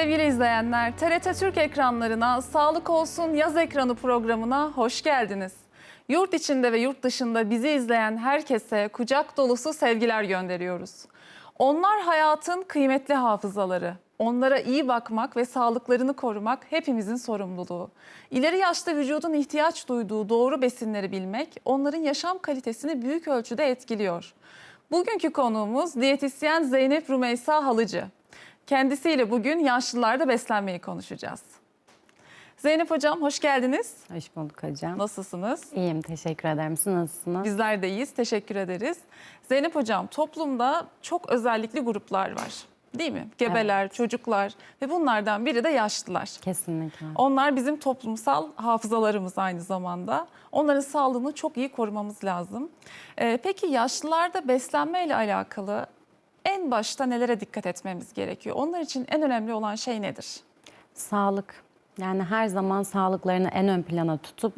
Sevgili izleyenler, TRT Türk ekranlarına Sağlık Olsun Yaz Ekranı programına hoş geldiniz. Yurt içinde ve yurt dışında bizi izleyen herkese kucak dolusu sevgiler gönderiyoruz. Onlar hayatın kıymetli hafızaları. Onlara iyi bakmak ve sağlıklarını korumak hepimizin sorumluluğu. İleri yaşta vücudun ihtiyaç duyduğu doğru besinleri bilmek onların yaşam kalitesini büyük ölçüde etkiliyor. Bugünkü konuğumuz diyetisyen Zeynep Rümeysa Halıcı. Kendisiyle bugün yaşlılarda beslenmeyi konuşacağız. Zeynep Hocam hoş geldiniz. Hoş bulduk hocam. Nasılsınız? İyiyim, teşekkür ederim. Siz nasılsınız? Bizler de iyiyiz. Teşekkür ederiz. Zeynep Hocam toplumda çok özellikli gruplar var. Değil mi? Gebeler, çocuklar ve bunlardan biri de yaşlılar. Kesinlikle. Onlar bizim toplumsal hafızalarımız aynı zamanda. Onların sağlığını çok iyi korumamız lazım. Ee, peki yaşlılarda beslenme ile alakalı en başta nelere dikkat etmemiz gerekiyor? Onlar için en önemli olan şey nedir? Sağlık. Yani her zaman sağlıklarını en ön plana tutup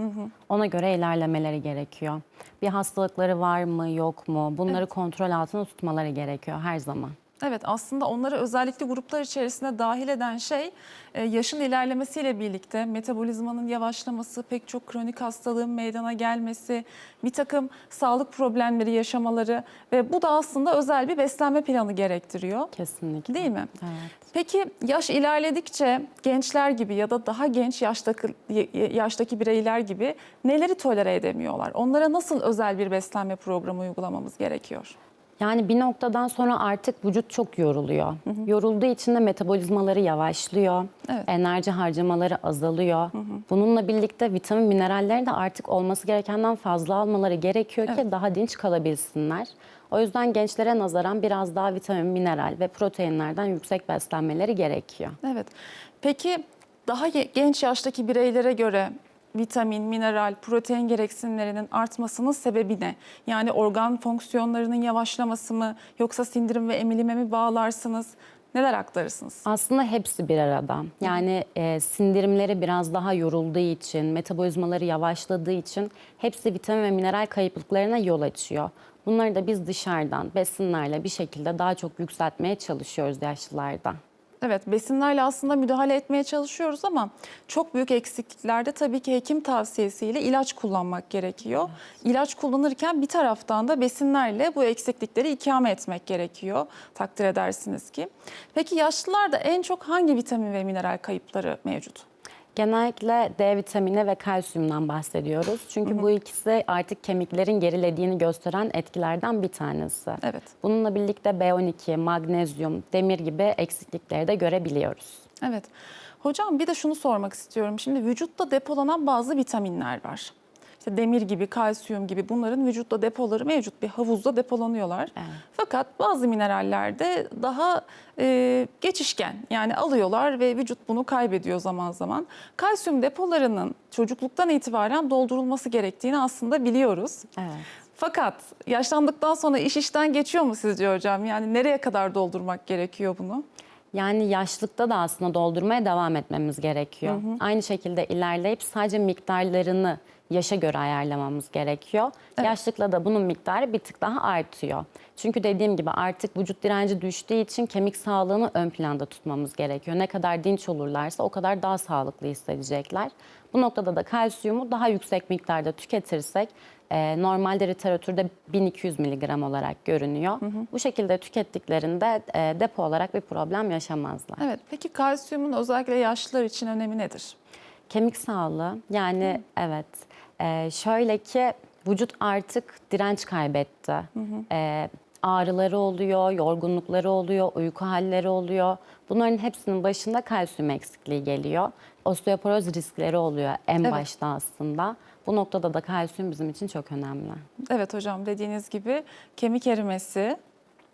ona göre ilerlemeleri gerekiyor. Bir hastalıkları var mı, yok mu? Bunları kontrol altında tutmaları gerekiyor her zaman. Evet aslında onları özellikle gruplar içerisine dahil eden şey e, yaşın ilerlemesiyle birlikte metabolizmanın yavaşlaması, pek çok kronik hastalığın meydana gelmesi, bir takım sağlık problemleri yaşamaları ve bu da aslında özel bir beslenme planı gerektiriyor. Kesinlikle. Değil mi? Evet. Peki yaş ilerledikçe gençler gibi ya da daha genç yaştaki, yaştaki bireyler gibi neleri tolere edemiyorlar? Onlara nasıl özel bir beslenme programı uygulamamız gerekiyor? Yani bir noktadan sonra artık vücut çok yoruluyor. Yorulduğu için de metabolizmaları yavaşlıyor. Evet. Enerji harcamaları azalıyor. Bununla birlikte vitamin mineralleri de artık olması gerekenden fazla almaları gerekiyor ki daha dinç kalabilsinler. O yüzden gençlere nazaran biraz daha vitamin, mineral ve proteinlerden yüksek beslenmeleri gerekiyor. Evet. Peki daha ge- genç yaştaki bireylere göre vitamin, mineral, protein gereksinimlerinin artmasının sebebi ne? Yani organ fonksiyonlarının yavaşlaması mı yoksa sindirim ve emilime mi bağlarsınız? Neler aktarırsınız? Aslında hepsi bir arada. Yani e, sindirimleri biraz daha yorulduğu için, metabolizmaları yavaşladığı için hepsi vitamin ve mineral kayıplıklarına yol açıyor. Bunları da biz dışarıdan besinlerle bir şekilde daha çok yükseltmeye çalışıyoruz yaşlılarda. Evet, besinlerle aslında müdahale etmeye çalışıyoruz ama çok büyük eksikliklerde tabii ki hekim tavsiyesiyle ilaç kullanmak gerekiyor. İlaç kullanırken bir taraftan da besinlerle bu eksiklikleri ikame etmek gerekiyor. Takdir edersiniz ki. Peki yaşlılarda en çok hangi vitamin ve mineral kayıpları mevcut? Genellikle D vitamini ve kalsiyumdan bahsediyoruz. Çünkü bu ikisi artık kemiklerin gerilediğini gösteren etkilerden bir tanesi. Evet. Bununla birlikte B12, magnezyum, demir gibi eksiklikleri de görebiliyoruz. Evet. Hocam bir de şunu sormak istiyorum. Şimdi vücutta depolanan bazı vitaminler var. İşte demir gibi, kalsiyum gibi bunların vücutta depoları mevcut. Bir havuzda depolanıyorlar. Evet. Fakat bazı minerallerde daha e, geçişken. Yani alıyorlar ve vücut bunu kaybediyor zaman zaman. Kalsiyum depolarının çocukluktan itibaren doldurulması gerektiğini aslında biliyoruz. Evet. Fakat yaşlandıktan sonra iş işten geçiyor mu sizce hocam? Yani nereye kadar doldurmak gerekiyor bunu? Yani yaşlıkta da aslında doldurmaya devam etmemiz gerekiyor. Aynı şekilde ilerleyip sadece miktarlarını yaşa göre ayarlamamız gerekiyor. Yaşlıkla da bunun miktarı bir tık daha artıyor. Çünkü dediğim gibi artık vücut direnci düştüğü için kemik sağlığını ön planda tutmamız gerekiyor. Ne kadar dinç olurlarsa o kadar daha sağlıklı hissedecekler. Bu noktada da kalsiyumu daha yüksek miktarda tüketirsek e, normalde literatürde 1200 miligram olarak görünüyor. Bu şekilde tükettiklerinde e, depo olarak bir problem yaşamazlar. Evet. Peki kalsiyumun özellikle yaşlılar için önemi nedir? Kemik sağlığı yani evet Ee, şöyle ki vücut artık direnç kaybetti. Ee, ağrıları oluyor, yorgunlukları oluyor, uyku halleri oluyor. Bunların hepsinin başında kalsiyum eksikliği geliyor. Osteoporoz riskleri oluyor en Evet. başta aslında. Bu noktada da kalsiyum bizim için çok önemli. Evet hocam dediğiniz gibi kemik erimesi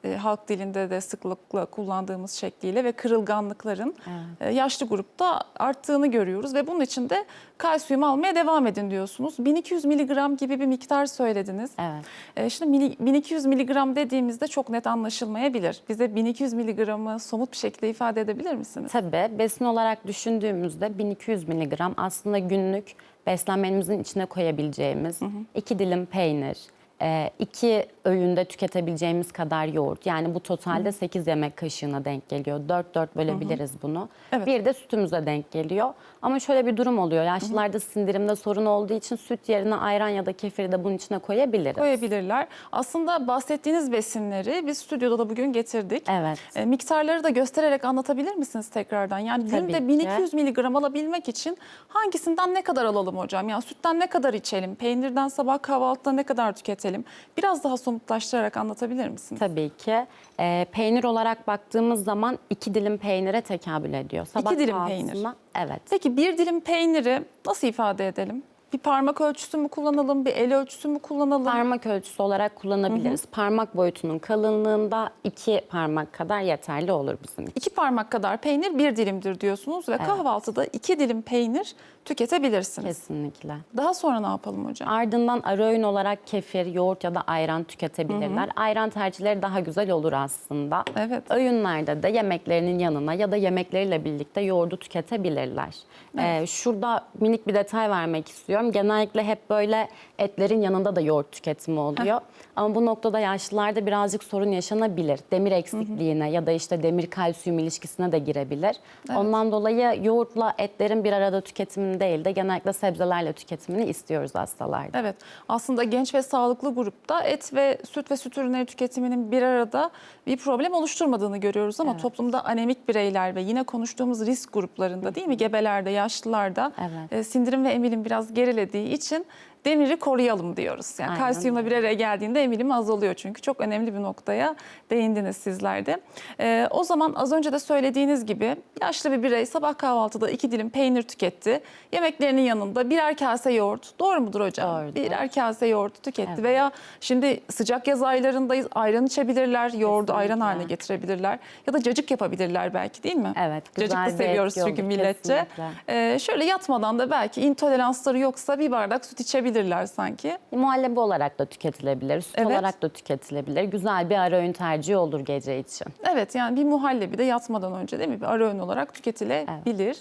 e, halk dilinde de sıklıkla kullandığımız şekliyle ve kırılganlıkların e, yaşlı grupta arttığını görüyoruz ve bunun için de kalsiyum almaya devam edin diyorsunuz. 1200 miligram gibi bir miktar söylediniz. Evet. E, Şimdi mili- 1200 miligram dediğimizde çok net anlaşılmayabilir. Bize 1200 miligramı somut bir şekilde ifade edebilir misiniz? Tabii besin olarak düşündüğümüzde 1200 miligram aslında günlük beslenmemizin içine koyabileceğimiz iki dilim peynir, e, iki öğünde tüketebileceğimiz kadar yoğurt. Yani bu totalde 8 yemek kaşığına denk geliyor. 4-4 bölebiliriz bunu. Evet. Bir de sütümüze denk geliyor. Ama şöyle bir durum oluyor. Yaşlılarda sindirimde sorun olduğu için süt yerine ayran ya da kefiri de bunun içine koyabiliriz. Koyabilirler. Aslında bahsettiğiniz besinleri biz stüdyoda da bugün getirdik. Evet. E, miktarları da göstererek anlatabilir misiniz tekrardan? Yani Tabii günde ki. 1200 miligram alabilmek için hangisinden ne kadar alalım hocam? Yani sütten ne kadar içelim? Peynirden sabah kahvaltıda ne kadar tüketelim? Biraz daha somutlaştırarak anlatabilir misiniz? Tabii ki. Ee, peynir olarak baktığımız zaman iki dilim peynire tekabül ediyor. Sabah dilim kahvaltısında- peynir. Evet. Peki bir dilim peyniri nasıl ifade edelim? Bir parmak ölçüsü mü kullanalım? Bir el ölçüsü mü kullanalım? Parmak ölçüsü olarak kullanabiliriz. Parmak boyutunun kalınlığında iki parmak kadar yeterli olur bizim için. İki parmak kadar peynir bir dilimdir diyorsunuz ve kahvaltıda iki dilim peynir tüketebilirsiniz. Kesinlikle. Daha sonra ne yapalım hocam? Ardından ara öğün olarak kefir, yoğurt ya da ayran tüketebilirler. Ayran tercihleri daha güzel olur aslında. Evet. Öğünlerde de yemeklerinin yanına ya da yemekleriyle birlikte yoğurdu tüketebilirler. Ee, şurada minik bir detay vermek istiyorum. Genellikle hep böyle etlerin yanında da yoğurt tüketimi oluyor. Ama bu noktada yaşlılarda birazcık sorun yaşanabilir. Demir eksikliğine ya da işte demir kalsiyum ilişkisine de girebilir. Ondan dolayı yoğurtla etlerin bir arada tüketimini değil de genellikle sebzelerle tüketimini istiyoruz hastalarda. Evet. Aslında genç ve sağlıklı grupta et ve süt ve süt ürünleri tüketiminin bir arada bir problem oluşturmadığını görüyoruz ama toplumda anemik bireyler ve yine konuştuğumuz risk gruplarında değil mi? Gebelerde, yaşlılarda Evet. e, sindirim ve emilim biraz gerilediği için demiri koruyalım diyoruz. Yani Aynen kalsiyumla bir araya geldiğinde emilim azalıyor çünkü çok önemli bir noktaya değindiniz sizler de. E, o zaman az önce de söylediğiniz gibi yaşlı bir birey sabah kahvaltıda iki dilim peynir tüketti. Yemeklerinin yanında birer kase yoğurt. Doğru mudur hocam? Doğrudur. Birer kase yoğurt tüketti Evet. veya şimdi sıcak yaz aylarındayız ayran içebilirler, yoğurdu ayran Kesinlikle. haline getirebilirler ya da cacık yapabilirler belki değil mi? Evet, Cacık da güzel seviyoruz çünkü milletçe. kesinlikle. Ee, şöyle yatmadan da belki intoleransları yoksa bir bardak süt içebilirler sanki. Muhallebi olarak da tüketilebilir, süt Evet. olarak da tüketilebilir. Güzel bir ara öğün tercihi olur gece için. Evet yani bir muhallebi de yatmadan önce değil mi? Bir ara öğün olarak tüketilebilir.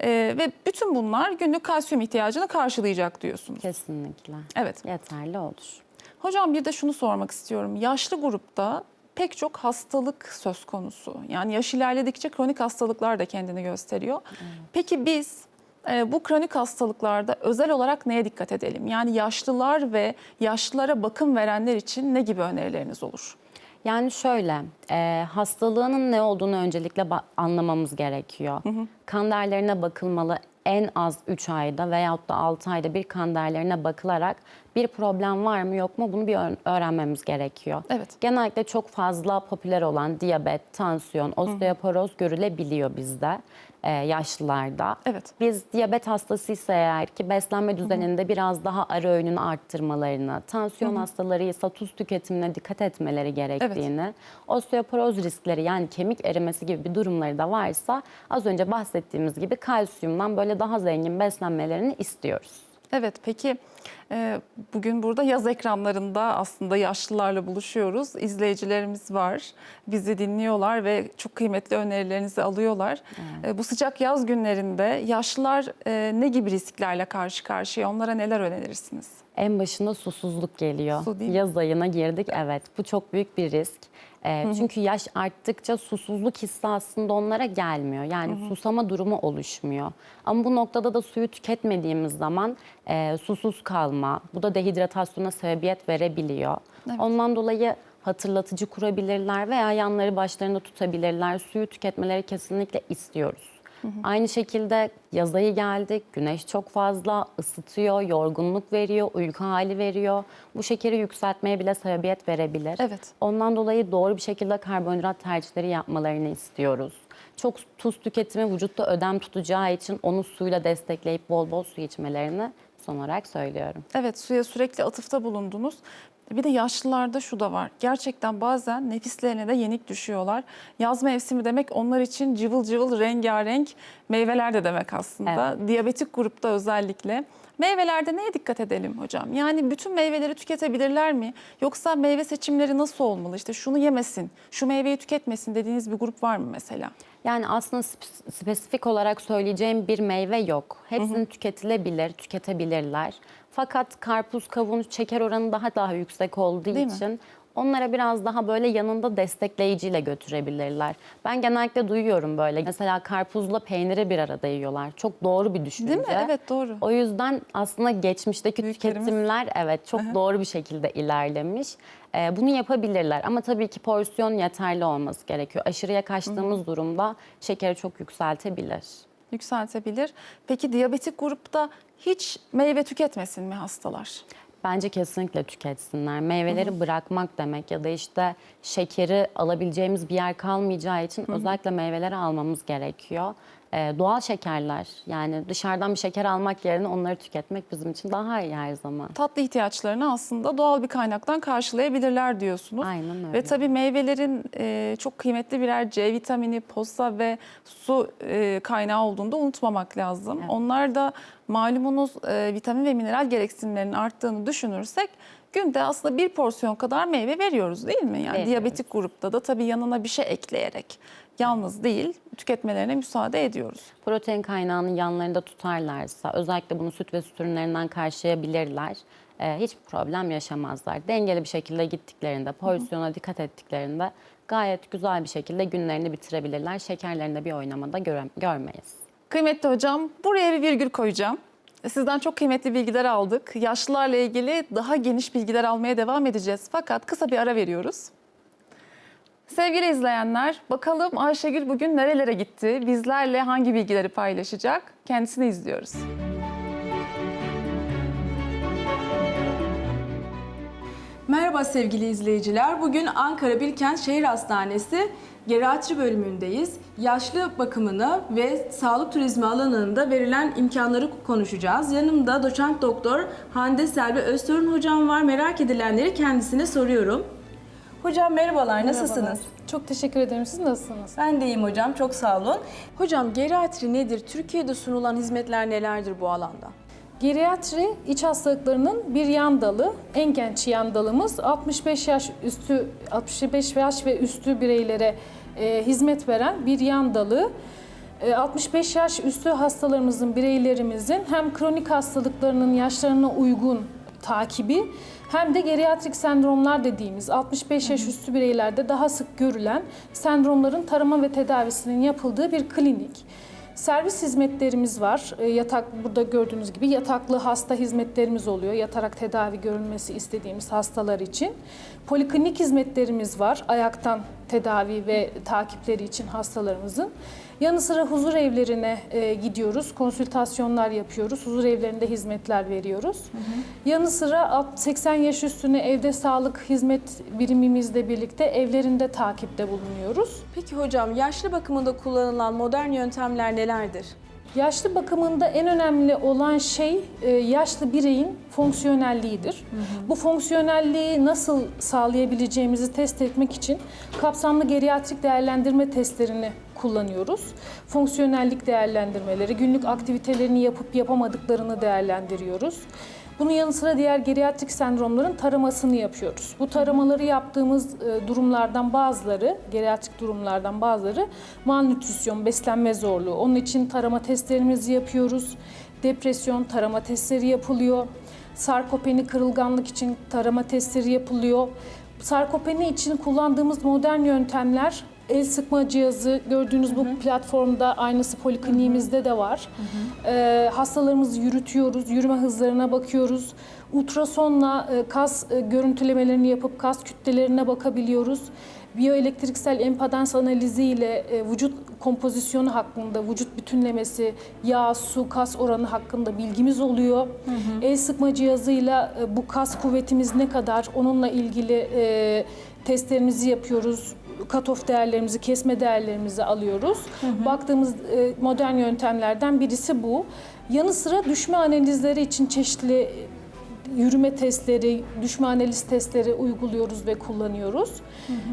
Ee, ve bütün bunlar günlük kalsiyum ihtiyacını karşılayacak diyorsunuz. Kesinlikle. Evet. Yeterli olur. Hocam bir de şunu sormak istiyorum. Yaşlı grupta pek çok hastalık söz konusu. Yani yaş ilerledikçe kronik hastalıklar da kendini gösteriyor. Peki biz e, bu kronik hastalıklarda özel olarak neye dikkat edelim? Yani yaşlılar ve yaşlılara bakım verenler için ne gibi önerileriniz olur? Yani şöyle, e, hastalığının ne olduğunu öncelikle anlamamız gerekiyor. Kan değerlerine bakılmalı en az 3 ayda veyahut da 6 ayda bir kan değerlerine bakılarak bir problem var mı yok mu bunu bir öğrenmemiz gerekiyor. Evet. Genellikle çok fazla popüler olan diyabet, tansiyon, osteoporoz görülebiliyor bizde e, yaşlılarda. Evet. Biz diyabet hastasıysa eğer ki beslenme düzeninde biraz daha ara öğününü arttırmalarını, tansiyon hastalarıysa tuz tüketimine dikkat etmeleri gerektiğini, osteoporoz riskleri yani kemik erimesi gibi bir durumları da varsa az önce bahsettiğimiz gibi kalsiyumdan böyle daha zengin beslenmelerini istiyoruz. Evet peki bugün burada yaz ekranlarında aslında yaşlılarla buluşuyoruz. İzleyicilerimiz var. Bizi dinliyorlar ve çok kıymetli önerilerinizi alıyorlar. E, bu sıcak yaz günlerinde yaşlılar e, ne gibi risklerle karşı karşıya? Onlara neler önerirsiniz? En başında susuzluk geliyor. Su? Yaz ayına girdik evet. Bu çok büyük bir risk. Ee, çünkü yaş arttıkça susuzluk hissi aslında onlara gelmiyor. Yani susama durumu oluşmuyor. Ama bu noktada da suyu tüketmediğimiz zaman e, susuz kalma, bu da dehidratasyona sebebiyet verebiliyor. Ondan dolayı hatırlatıcı kurabilirler veya yanları başlarında tutabilirler. Suyu tüketmeleri kesinlikle istiyoruz. Aynı şekilde yaz ayı geldi, güneş çok fazla ısıtıyor, yorgunluk veriyor, uyku hali veriyor. Bu şekeri yükseltmeye bile sebebiyet verebilir. Evet. Ondan dolayı doğru bir şekilde karbonhidrat tercihleri yapmalarını istiyoruz. Çok tuz tüketimi vücutta ödem tutacağı için onu suyla destekleyip bol bol su içmelerini son olarak söylüyorum. Evet suya sürekli atıfta bulundunuz. Bir de yaşlılarda şu da var. Gerçekten bazen nefislerine de yenik düşüyorlar. Yaz mevsimi demek onlar için cıvıl cıvıl rengarenk meyveler de demek aslında. Diyabetik grupta özellikle. Meyvelerde neye dikkat edelim hocam? Yani bütün meyveleri tüketebilirler mi? Yoksa meyve seçimleri nasıl olmalı? İşte şunu yemesin, şu meyveyi tüketmesin dediğiniz bir grup var mı mesela? Yani aslında spe- spesifik olarak söyleyeceğim bir meyve yok. Hepsini tüketilebilir, tüketebilirler. Fakat karpuz, kavun şeker oranı daha daha yüksek olduğu Değil mi? Onlara biraz daha böyle yanında destekleyiciyle götürebilirler. Ben genellikle duyuyorum böyle. Mesela karpuzla peyniri bir arada yiyorlar. Çok doğru bir düşünce. Değil mi? Evet doğru. O yüzden aslında geçmişteki Büyüklerimiz- tüketimler evet çok doğru bir şekilde ilerlemiş. Ee, bunu yapabilirler ama tabii ki porsiyon yeterli olması gerekiyor. Aşırıya kaçtığımız durumda şekeri çok yükseltebilir. Yükseltebilir. Peki diyabetik grupta hiç meyve tüketmesin mi hastalar? Bence kesinlikle tüketsinler. Meyveleri bırakmak demek ya da işte şekeri alabileceğimiz bir yer kalmayacağı için özellikle meyveleri almamız gerekiyor. Ee, doğal şekerler yani dışarıdan bir şeker almak yerine onları tüketmek bizim için daha iyi her zaman. Tatlı ihtiyaçlarını aslında doğal bir kaynaktan karşılayabilirler diyorsunuz. Aynen öyle. Ve tabii meyvelerin e, çok kıymetli birer C vitamini, posa ve su e, kaynağı olduğunu da unutmamak lazım. Onlar da malumunuz e, vitamin ve mineral gereksinimlerinin arttığını düşünürsek günde aslında bir porsiyon kadar meyve veriyoruz değil mi? Yani Veriyoruz. diyabetik grupta da tabii yanına bir şey ekleyerek yalnız değil tüketmelerine müsaade ediyoruz. Protein kaynağını yanlarında tutarlarsa özellikle bunu süt ve süt ürünlerinden karşılayabilirler. Ee, hiçbir problem yaşamazlar. Dengeli bir şekilde gittiklerinde, pozisyona dikkat ettiklerinde gayet güzel bir şekilde günlerini bitirebilirler. Şekerlerinde bir oynamada göre- görmeyiz. Kıymetli hocam, buraya bir virgül koyacağım. Sizden çok kıymetli bilgiler aldık. Yaşlılarla ilgili daha geniş bilgiler almaya devam edeceğiz. Fakat kısa bir ara veriyoruz. Sevgili izleyenler, bakalım Ayşegül bugün nerelere gitti? Bizlerle hangi bilgileri paylaşacak? Kendisini izliyoruz. Merhaba sevgili izleyiciler. Bugün Ankara Bilkent Şehir Hastanesi geriatri bölümündeyiz. Yaşlı bakımını ve sağlık turizmi alanında verilen imkanları konuşacağız. Yanımda doçent doktor Hande Selvi Öztürk hocam var. Merak edilenleri kendisine soruyorum. Hocam merhabalar, nasılsınız? Çok teşekkür ederim. Siz nasılsınız? Ben de iyiyim hocam, çok sağ olun. Hocam geriatri nedir? Türkiye'de sunulan hizmetler nelerdir bu alanda? Geriatri iç hastalıklarının bir yan dalı. En genç yan dalımız 65 yaş üstü 65 yaş ve üstü bireylere e, hizmet veren bir yan dalı. E, 65 yaş üstü hastalarımızın, bireylerimizin hem kronik hastalıklarının yaşlarına uygun takibi hem de geriatrik sendromlar dediğimiz 65 yaş üstü bireylerde daha sık görülen sendromların tarama ve tedavisinin yapıldığı bir klinik. Servis hizmetlerimiz var. E, Yatak burada gördüğünüz gibi yataklı hasta hizmetlerimiz oluyor. Yatarak tedavi görülmesi istediğimiz hastalar için. Poliklinik hizmetlerimiz var. Ayaktan tedavi ve takipleri için hastalarımızın. Yanı sıra huzur evlerine e, gidiyoruz. Konsültasyonlar yapıyoruz. Huzur evlerinde hizmetler veriyoruz. Yanı sıra alt- 80 yaş üstüne evde sağlık hizmet birimimizle birlikte evlerinde takipte bulunuyoruz. Peki hocam yaşlı bakımında kullanılan modern yöntemler nelerdir? Yaşlı bakımında en önemli olan şey e, yaşlı bireyin fonksiyonelliğidir. Bu fonksiyonelliği nasıl sağlayabileceğimizi test etmek için kapsamlı geriatrik değerlendirme testlerini kullanıyoruz. Fonksiyonellik değerlendirmeleri, günlük aktivitelerini yapıp yapamadıklarını değerlendiriyoruz. Bunun yanı sıra diğer geriatrik sendromların taramasını yapıyoruz. Bu taramaları yaptığımız e, durumlardan bazıları, geriatrik durumlardan bazıları malnütrisyon, beslenme zorluğu. Onun için tarama testlerimizi yapıyoruz. Depresyon tarama testleri yapılıyor. Sarkopeni kırılganlık için tarama testleri yapılıyor. Sarkopeni için kullandığımız modern yöntemler el sıkma cihazı gördüğünüz bu platformda aynısı polikliniğimizde de var. Ee, hastalarımızı yürütüyoruz, yürüme hızlarına bakıyoruz. Ultrasonla e, kas e, görüntülemelerini yapıp kas kütlelerine bakabiliyoruz. Biyoelektriksel empedans analizi ile e, vücut kompozisyonu hakkında, vücut bütünlemesi, yağ, su, kas oranı hakkında bilgimiz oluyor. El sıkma cihazıyla e, bu kas kuvvetimiz ne kadar onunla ilgili e, testlerimizi yapıyoruz. Katof değerlerimizi, kesme değerlerimizi alıyoruz. Baktığımız e, modern yöntemlerden birisi bu. Yanı sıra düşme analizleri için çeşitli yürüme testleri, düşme analiz testleri uyguluyoruz ve kullanıyoruz.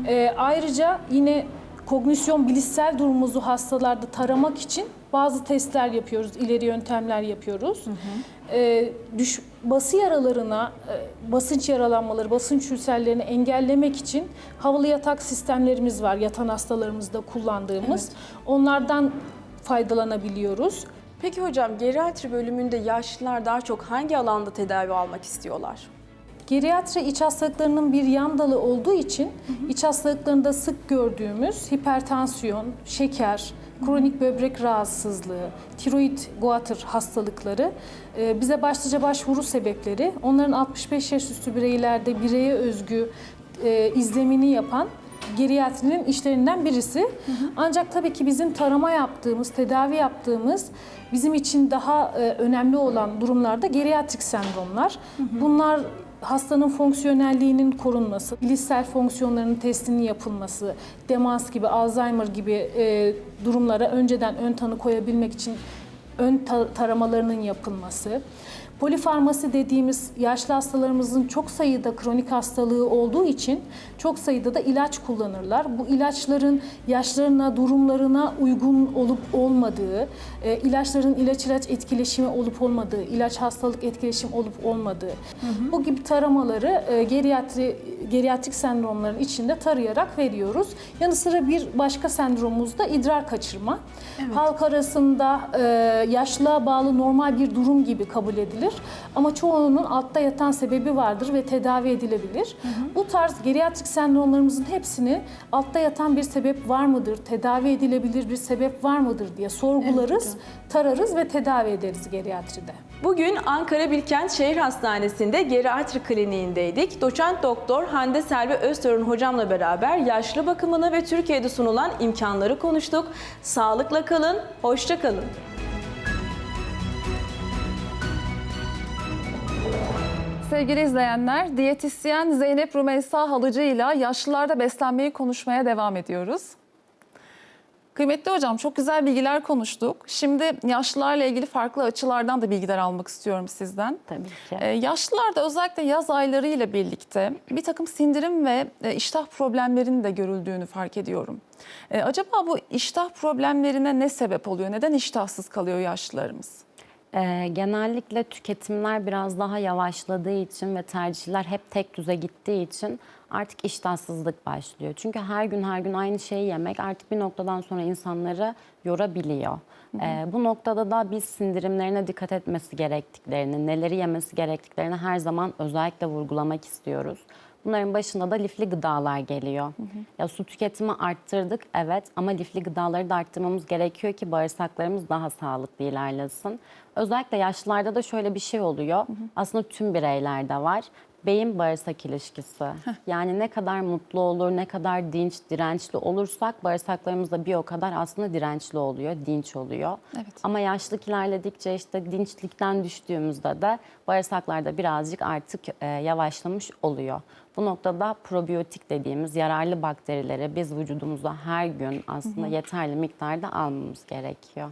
Ee, ayrıca yine kognisyon bilişsel durumumuzu hastalarda taramak için bazı testler yapıyoruz, ileri yöntemler yapıyoruz. Ee, düş, bası yaralarına, e, basınç yaralanmaları, basınç ülserlerini engellemek için havalı yatak sistemlerimiz var yatan hastalarımızda kullandığımız. Onlardan faydalanabiliyoruz. Peki hocam geriatri bölümünde yaşlılar daha çok hangi alanda tedavi almak istiyorlar? Geriatri iç hastalıklarının bir yan dalı olduğu için iç hastalıklarında sık gördüğümüz hipertansiyon, şeker, kronik böbrek rahatsızlığı, tiroid goiter hastalıkları e, bize başlıca başvuru sebepleri. Onların 65 yaş üstü bireylerde bireye özgü e, izlemini yapan geriatrinin işlerinden birisi. Ancak tabii ki bizim tarama yaptığımız, tedavi yaptığımız bizim için daha e, önemli olan durumlarda geriatrik sendromlar. Bunlar hastanın fonksiyonelliğinin korunması, bilişsel fonksiyonlarının testinin yapılması, demans gibi, Alzheimer gibi e, durumlara önceden ön tanı koyabilmek için ön ta- taramalarının yapılması. Polifarmasi dediğimiz yaşlı hastalarımızın çok sayıda kronik hastalığı olduğu için çok sayıda da ilaç kullanırlar. Bu ilaçların yaşlarına, durumlarına uygun olup olmadığı, e, ilaçların ilaç ilaç etkileşimi olup olmadığı, ilaç hastalık etkileşimi olup olmadığı bu gibi taramaları e, geriatri geriatrik sendromların içinde tarayarak veriyoruz. Yanı sıra bir başka sendromumuz da idrar kaçırma. Halk arasında e, yaşlılığa bağlı normal bir durum gibi kabul edilir. Ama çoğunun altta yatan sebebi vardır ve tedavi edilebilir. Bu tarz geriatrik sendromlarımızın hepsini altta yatan bir sebep var mıdır, tedavi edilebilir bir sebep var mıdır diye sorgularız, tararız ve tedavi ederiz geriatride. Bugün Ankara Bilkent Şehir Hastanesi'nde geriatri kliniğindeydik. Doçent Doktor Hande Selvi Öztürk'ün hocamla beraber yaşlı bakımını ve Türkiye'de sunulan imkanları konuştuk. Sağlıkla kalın, hoşça kalın. Sevgili izleyenler, diyetisyen Zeynep Rumeysa Halıcı ile yaşlılarda beslenmeyi konuşmaya devam ediyoruz. Kıymetli hocam çok güzel bilgiler konuştuk. Şimdi yaşlılarla ilgili farklı açılardan da bilgiler almak istiyorum sizden. Tabii ki. Ee, yaşlılarda özellikle yaz ayları ile birlikte bir takım sindirim ve e, iştah problemlerinin de görüldüğünü fark ediyorum. Ee, acaba bu iştah problemlerine ne sebep oluyor? Neden iştahsız kalıyor yaşlılarımız? Ee, genellikle tüketimler biraz daha yavaşladığı için ve tercihler hep tek düze gittiği için artık iştahsızlık başlıyor. Çünkü her gün her gün aynı şeyi yemek artık bir noktadan sonra insanları yorabiliyor. Ee, bu noktada da biz sindirimlerine dikkat etmesi gerektiklerini, neleri yemesi gerektiklerini her zaman özellikle vurgulamak istiyoruz. Bunların başında da lifli gıdalar geliyor. Ya su tüketimi arttırdık evet ama lifli gıdaları da arttırmamız gerekiyor ki bağırsaklarımız daha sağlıklı ilerlesin. Özellikle yaşlılarda da şöyle bir şey oluyor. Aslında tüm bireylerde var. Beyin bağırsak ilişkisi. Yani ne kadar mutlu olur, ne kadar dinç, dirençli olursak bağırsaklarımız da bir o kadar aslında dirençli oluyor, dinç oluyor. Evet. Ama yaşlılık ilerledikçe işte dinçlikten düştüğümüzde de bağırsaklarda birazcık artık e, yavaşlamış oluyor. Bu noktada probiyotik dediğimiz yararlı bakterileri biz vücudumuza her gün aslında yeterli miktarda almamız gerekiyor.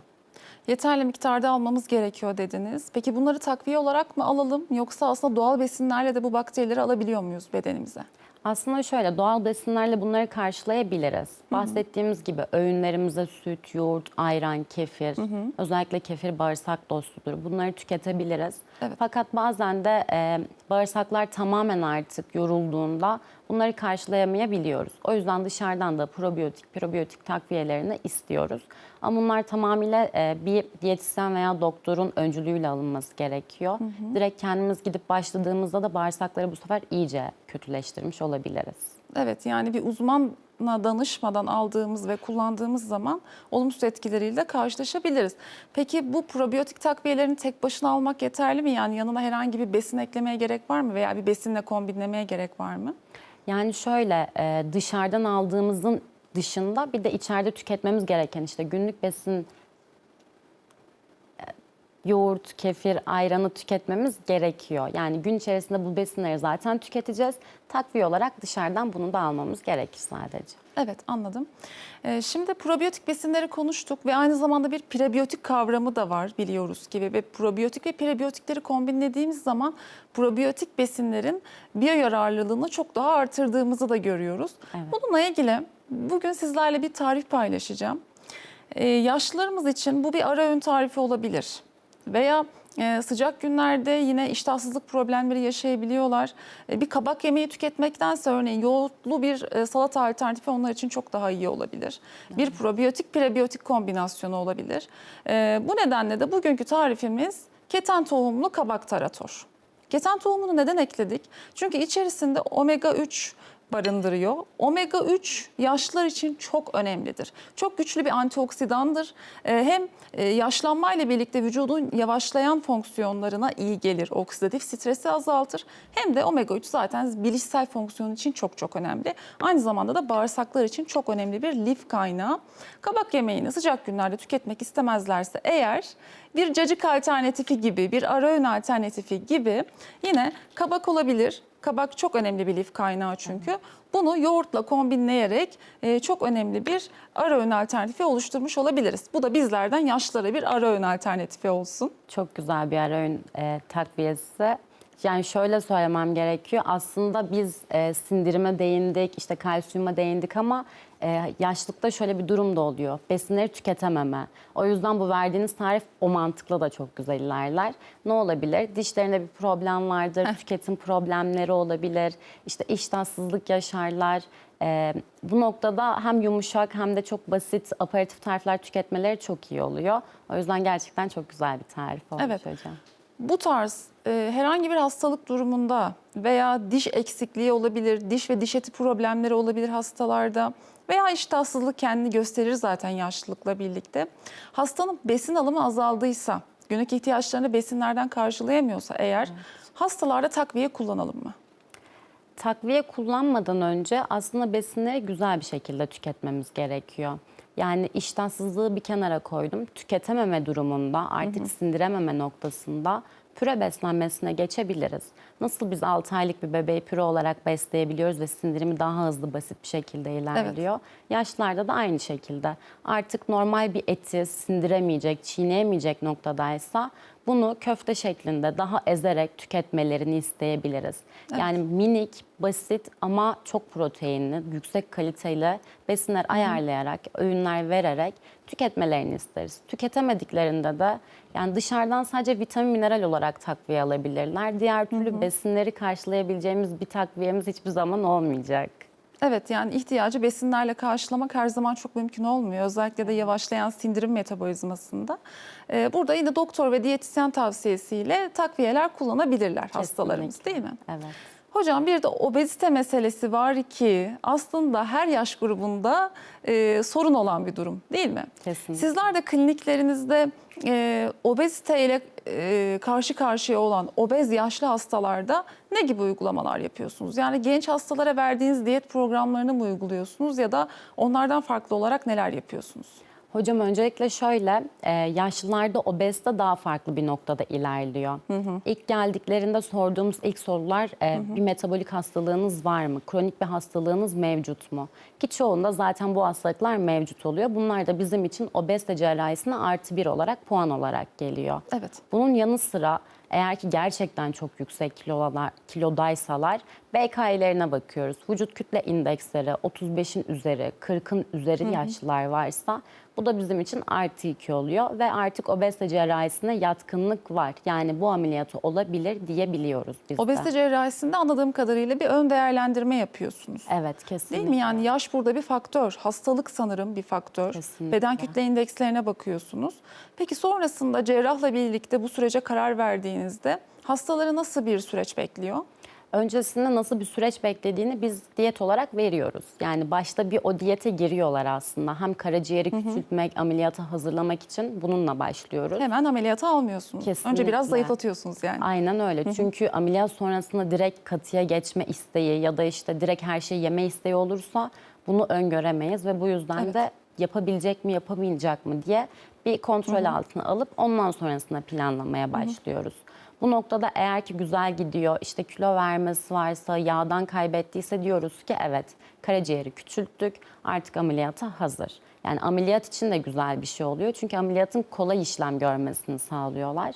Yeterli miktarda almamız gerekiyor dediniz. Peki bunları takviye olarak mı alalım yoksa aslında doğal besinlerle de bu bakterileri alabiliyor muyuz bedenimize? Aslında şöyle doğal besinlerle bunları karşılayabiliriz. Bahsettiğimiz gibi öğünlerimize süt, yoğurt, ayran, kefir, özellikle kefir bağırsak dostudur. Bunları tüketebiliriz. Evet. Fakat bazen de e, bağırsaklar tamamen artık yorulduğunda bunları karşılayamayabiliyoruz. O yüzden dışarıdan da probiyotik, probiyotik takviyelerini istiyoruz. Ama bunlar tamamıyla e, bir diyetisyen veya doktorun öncülüğüyle alınması gerekiyor. Direkt kendimiz gidip başladığımızda da bağırsakları bu sefer iyice kötüleştirmiş olabiliriz. Evet yani bir uzmana danışmadan aldığımız ve kullandığımız zaman olumsuz etkileriyle karşılaşabiliriz. Peki bu probiyotik takviyelerini tek başına almak yeterli mi? Yani yanına herhangi bir besin eklemeye gerek var mı veya bir besinle kombinlemeye gerek var mı? Yani şöyle e, dışarıdan aldığımızın dışında bir de içeride tüketmemiz gereken işte günlük besin yoğurt, kefir, ayranı tüketmemiz gerekiyor. Yani gün içerisinde bu besinleri zaten tüketeceğiz. Takviye olarak dışarıdan bunu da almamız gerekir sadece. Evet anladım. Ee, şimdi probiyotik besinleri konuştuk ve aynı zamanda bir prebiyotik kavramı da var biliyoruz gibi ve probiyotik ve prebiyotikleri kombinlediğimiz zaman probiyotik besinlerin biyoyararlılığını çok daha artırdığımızı da görüyoruz. Evet. Bununla ilgili bugün sizlerle bir tarif paylaşacağım. Ee, yaşlılarımız için bu bir ara öğün tarifi olabilir veya e, sıcak günlerde yine iştahsızlık problemleri yaşayabiliyorlar. E, bir kabak yemeği tüketmektense örneğin yoğurtlu bir e, salata alternatifi onlar için çok daha iyi olabilir. Bir probiyotik prebiyotik kombinasyonu olabilir. E, bu nedenle de bugünkü tarifimiz keten tohumlu kabak tarator. Keten tohumunu neden ekledik? Çünkü içerisinde omega 3 barındırıyor. Omega 3 yaşlılar için çok önemlidir. Çok güçlü bir antioksidandır. Ee, Hem e, yaşlanmayla birlikte vücudun yavaşlayan fonksiyonlarına iyi gelir. Oksidatif stresi azaltır. Hem de omega 3 zaten bilişsel fonksiyon için çok çok önemli. Aynı zamanda da bağırsaklar için çok önemli bir lif kaynağı. Kabak yemeğini sıcak günlerde tüketmek istemezlerse eğer bir cacık alternatifi gibi, bir ara öğün alternatifi gibi yine kabak olabilir. Kabak çok önemli bir lif kaynağı çünkü. Bunu yoğurtla kombinleyerek e, çok önemli bir ara öğün alternatifi oluşturmuş olabiliriz. Bu da bizlerden yaşlılara bir ara öğün alternatifi olsun. Çok güzel bir ara öğün e, takviyesi. Yani şöyle söylemem gerekiyor. Aslında biz e, sindirime değindik, işte kalsiyuma değindik ama e, yaşlıkta şöyle bir durum da oluyor. Besinleri tüketememe. O yüzden bu verdiğiniz tarif o mantıkla da çok güzel ilerler. Ne olabilir? Dişlerinde bir problem vardır, tüketim problemleri olabilir, işte iştahsızlık yaşarlar. E, bu noktada hem yumuşak hem de çok basit aparatif tarifler tüketmeleri çok iyi oluyor. O yüzden gerçekten çok güzel bir tarif olmuş Evet. hocam. Bu tarz e, herhangi bir hastalık durumunda veya diş eksikliği olabilir, diş ve diş eti problemleri olabilir hastalarda veya iştahsızlık kendini gösterir zaten yaşlılıkla birlikte. Hastanın besin alımı azaldıysa, günlük ihtiyaçlarını besinlerden karşılayamıyorsa eğer hastalarda takviye kullanalım mı? Takviye kullanmadan önce aslında besinleri güzel bir şekilde tüketmemiz gerekiyor. Yani iştahsızlığı bir kenara koydum. Tüketememe durumunda artık sindirememe noktasında püre beslenmesine geçebiliriz. Nasıl biz 6 aylık bir bebeği püre olarak besleyebiliyoruz ve sindirimi daha hızlı basit bir şekilde ilerliyor. Yaşlarda da aynı şekilde. Artık normal bir eti sindiremeyecek, çiğneyemeyecek noktadaysa bunu köfte şeklinde daha ezerek tüketmelerini isteyebiliriz. Yani minik, basit ama çok proteinli, yüksek kaliteli besinler ayarlayarak, öğünler vererek tüketmelerini isteriz. Tüketemediklerinde de yani dışarıdan sadece vitamin mineral olarak takviye alabilirler. Diğer türlü besinleri karşılayabileceğimiz bir takviyemiz hiçbir zaman olmayacak. Evet yani ihtiyacı besinlerle karşılamak her zaman çok mümkün olmuyor. Özellikle de yavaşlayan sindirim metabolizmasında. Ee, burada yine doktor ve diyetisyen tavsiyesiyle takviyeler kullanabilirler hastalarımız değil mi? Evet. Hocam bir de obezite meselesi var ki aslında her yaş grubunda e, sorun olan bir durum değil mi? Kesinlikle. Sizler de kliniklerinizde e, obezite ile e, karşı karşıya olan obez yaşlı hastalarda ne gibi uygulamalar yapıyorsunuz? Yani genç hastalara verdiğiniz diyet programlarını mı uyguluyorsunuz ya da onlardan farklı olarak neler yapıyorsunuz? Hocam öncelikle şöyle, e, yaşlılarda obezite daha farklı bir noktada ilerliyor. İlk geldiklerinde sorduğumuz ilk sorular e, bir metabolik hastalığınız var mı? Kronik bir hastalığınız mevcut mu? Ki çoğunda zaten bu hastalıklar mevcut oluyor. Bunlar da bizim için obezite cerrahisine artı bir olarak puan olarak geliyor. Evet. Bunun yanı sıra eğer ki gerçekten çok yüksek kilolar, kilodaysalar BK'lerine bakıyoruz. Vücut kütle indeksleri 35'in üzeri, 40'ın üzeri yaşlılar varsa bu da bizim için artı 2 oluyor ve artık obezite cerrahisine yatkınlık var. Yani bu ameliyatı olabilir diyebiliyoruz biz de. Obezite cerrahisinde anladığım kadarıyla bir ön değerlendirme yapıyorsunuz. Evet kesinlikle. Değil mi? Yani yaş burada bir faktör. Hastalık sanırım bir faktör. Kesinlikle. Beden kütle indekslerine bakıyorsunuz. Peki sonrasında cerrahla birlikte bu sürece karar verdiğinizde hastaları nasıl bir süreç bekliyor? Öncesinde nasıl bir süreç beklediğini biz diyet olarak veriyoruz. Yani başta bir o diyete giriyorlar aslında. Hem karaciğeri küçültmek, ameliyata hazırlamak için bununla başlıyoruz. Hemen ameliyata almıyorsunuz. Önce Kesinlikle. biraz zayıflatıyorsunuz yani. Aynen öyle. Çünkü ameliyat sonrasında direkt katıya geçme isteği ya da işte direkt her şeyi yeme isteği olursa bunu öngöremeyiz ve bu yüzden Evet. de yapabilecek mi yapamayacak mı diye bir kontrol altına alıp ondan sonrasında planlamaya başlıyoruz. Bu noktada eğer ki güzel gidiyor, işte kilo vermesi varsa, yağdan kaybettiyse diyoruz ki evet karaciğeri küçülttük, artık ameliyata hazır. Yani ameliyat için de güzel bir şey oluyor. Çünkü ameliyatın kolay işlem görmesini sağlıyorlar.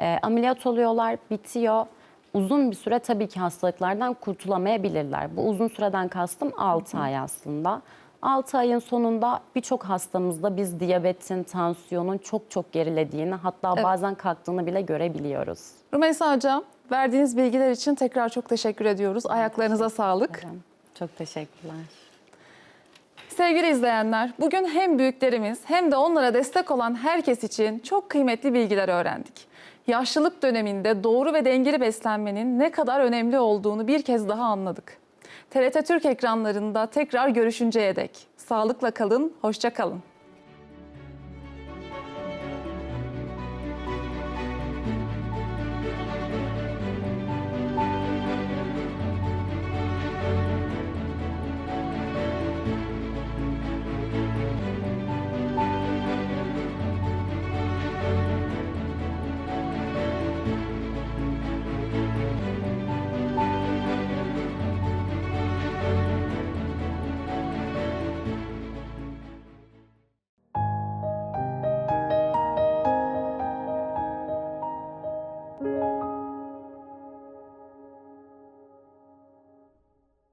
Ee, ameliyat oluyorlar, bitiyor. Uzun bir süre tabii ki hastalıklardan kurtulamayabilirler. Bu uzun süreden kastım 6 ay aslında. 6 ayın sonunda birçok hastamızda biz diyabetin, tansiyonun çok çok gerilediğini hatta Evet. bazen kalktığını bile görebiliyoruz. Rümeysa Hocam verdiğiniz bilgiler için tekrar çok teşekkür ediyoruz. Ayaklarınıza sağlık. Çok teşekkürler. Sevgili izleyenler, bugün hem büyüklerimiz hem de onlara destek olan herkes için çok kıymetli bilgiler öğrendik. Yaşlılık döneminde doğru ve dengeli beslenmenin ne kadar önemli olduğunu bir kez daha anladık. TRT Türk ekranlarında tekrar görüşünceye dek sağlıkla kalın, hoşça kalın.